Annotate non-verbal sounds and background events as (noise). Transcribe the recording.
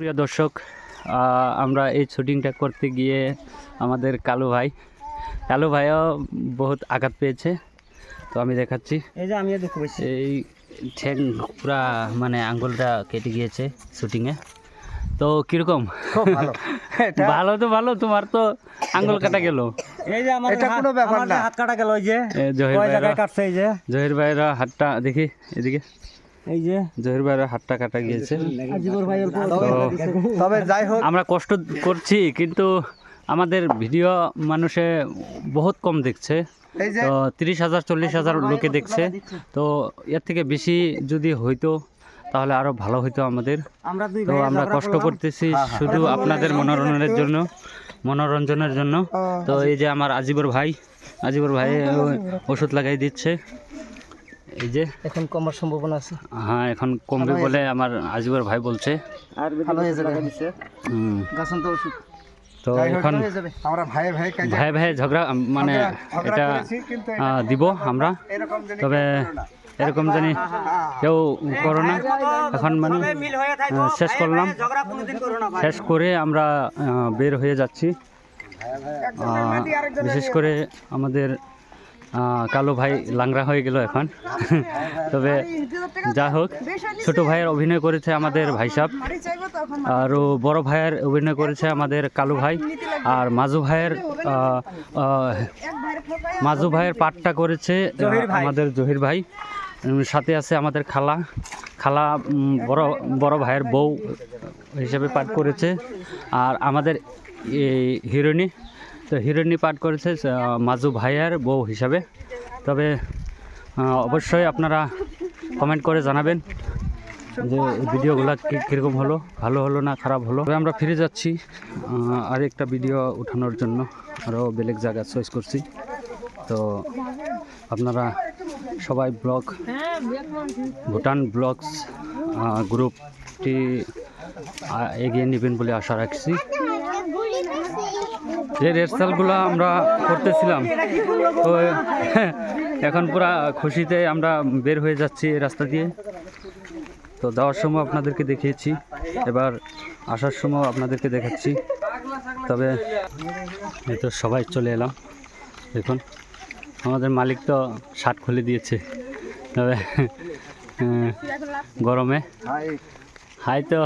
প্রিয় দর্শক আমরা এই শুটিংটা করতে গিয়ে আমাদের কালু ভাই। কালু ভাইও বহুত আঘাত পেয়েছে তো আমি দেখাচ্ছি। এই যে আমিও দুঃখ পেয়েছি এই ঠ্যাং পুরা মানে আঙ্গুলটা কেটে গিয়েছে শুটিংয়ে। তো কীরকম? ভালো। (laughs) ভালো তো ভালো তোমার তো আঙ্গুল কাটা গেল। এই যে আমার এটা কোনো ব্যাপার না। হাত কাটা গেল ওই যে জহির ভাইরা কাটছে এই যে। জহির ভাইরা হাতটা দেখি এদিকে। এই যে জহির ভাইরা হাতটা কাটা গিয়েছে। তবে যাই হোক। আমরা কষ্ট করছি কিন্তু আমাদের ভিডিও মানুষে বহুত কম দেখছে। তো তিরিশ হাজার চল্লিশ হাজার লোকে দেখছে। তো এর থেকে বেশি যদি হইতো তাহলে আরও ভালো হইতো আমাদের। তো আমরা কষ্ট করতেছি শুধু আপনাদের মনোরঞ্জনের জন্য মনোরঞ্জনের জন্য। তো এই যে আমার আজিবর ভাই আজিবর ভাই ওষুধ লাগাই দিচ্ছে। এই যে। এখন কমার সম্ভাবনা আছে। হ্যাঁ এখন কমবে বলে আমার আজিবর ভাই বলছে। আর ভালো হয়ে যাবে। গাছন তো ওষুধ। তো এখন আমরা ভাই ভাই কাজে ভাই ভাই ঝগড়া মানে এটা দিব আমরা। তবে এরকম জানি কেউ করো না। এখন মানে মিল হয়ে থাকে। আহ, শেষ করলাম। শেষ করে আমরা বের হয়ে যাচ্ছি। বিশেষ করে আমাদের কালো ভাই লাংরা হয়ে গেল এখন। (laughs) তবে যা হোক ছোট ভাইয়ের অভিনয় করেছে আমাদের ভাই সাহেব আরও বড় ভাইয়ের অভিনয় করেছে আমাদের কালু ভাই। আর মাজু ভাইয়ের মাজু ভাইয়ের পাঠটা করেছে আমাদের জহির ভাই। সাথে আছে আমাদের খালা। খালা বড় বড় ভাইয়ের বউ হিসেবে পাঠ করেছে। আর আমাদের এই হিরোইনি তো হিরোইনি পাঠ করেছে মাজু ভাইয়ার বউ হিসাবে। তবে অবশ্যই আপনারা কমেন্ট করে জানাবেন যে ভিডিওগুলো কীরকম হলো ভালো হলো না খারাপ হলো। তবে আমরা ফিরে যাচ্ছি আহ, আরেকটা ভিডিও উঠানোর জন্য। আরও বেলেগ জায়গা চয়েস করছি। তো আপনারা সবাই ব্লগ ভুটান ব্লগস গ্রুপটি এগিয়ে নেবেন বলে আশা রাখছি। যে রিহার্সালগুলো আমরা করতেছিলাম, তো (laughs) এখন পুরা খুশিতে আমরা বের হয়ে যাচ্ছি রাস্তা দিয়ে। তো যাওয়ার সময় আপনাদেরকে দেখিয়েছি, এবার আসার সময় আপনাদেরকে দেখাচ্ছি। তবে এই তো সবাই চলে এলাম, দেখুন, আমাদের মালিক তো শার্ট খুলে দিয়েছে। তবে (laughs) গরমে। হাই তো।